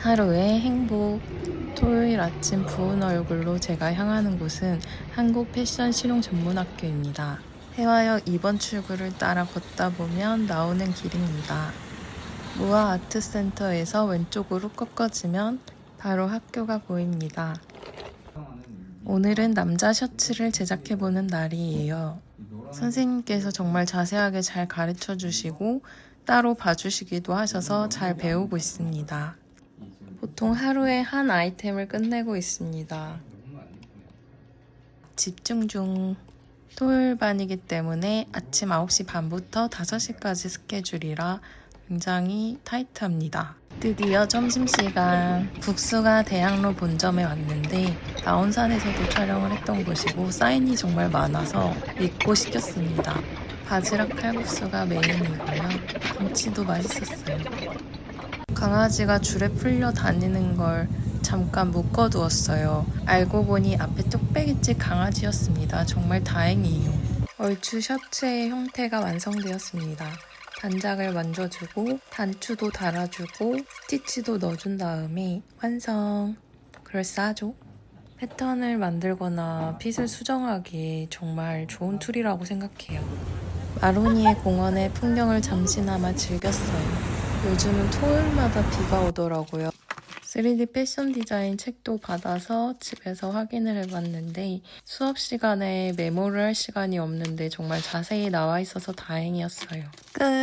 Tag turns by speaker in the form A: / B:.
A: 하루의 행복. 토요일 아침 부은 얼굴로 제가 향하는 곳은 한국 패션 실용 전문 학교입니다. 해화역 2번 출구를 따라 걷다 보면 나오는 길입니다. 무아 아트센터에서 왼쪽으로 꺾어지면 바로 학교가 보입니다. 오늘은 남자 셔츠를 제작해보는 날이에요. 선생님께서 정말 자세하게 잘 가르쳐 주시고 따로 봐주시기도 하셔서 잘 배우고 있습니다. 보통 하루에 한 아이템을 끝내고 있습니다. 집중 중. 토요일 반이기 때문에 아침 9시 반부터 5시까지 스케줄이라 굉장히 타이트합니다. 드디어 점심시간 국수가 대학로 본점에 왔는데 나온산에서도 촬영을 했던 곳이고 사인이 정말 많아서 믿고 시켰습니다. 바지락 칼국수가 메인이고요. 김치도 맛있었어요. 강아지가 줄에 풀려 다니는 걸 잠깐 묶어두었어요. 알고 보니 앞에 뚝배기집 강아지였습니다. 정말 다행이에요. 얼추 셔츠의 형태가 완성되었습니다. 단작을 만져주고 단추도 달아주고 스티치도 넣어준 다음에 완성. 그럴싸하죠? 패턴을 만들거나 핏을 수정하기에 정말 좋은 툴이라고 생각해요. 마로니에 공원의 풍경을 잠시나마 즐겼어요. 요즘은 토요일마다 비가 오더라고요. 3D 패션 디자인 책도 받아서 집에서 확인을 해봤는데 수업 시간에 메모를 할 시간이 없는데 정말 자세히 나와 있어서 다행이었어요. 끝!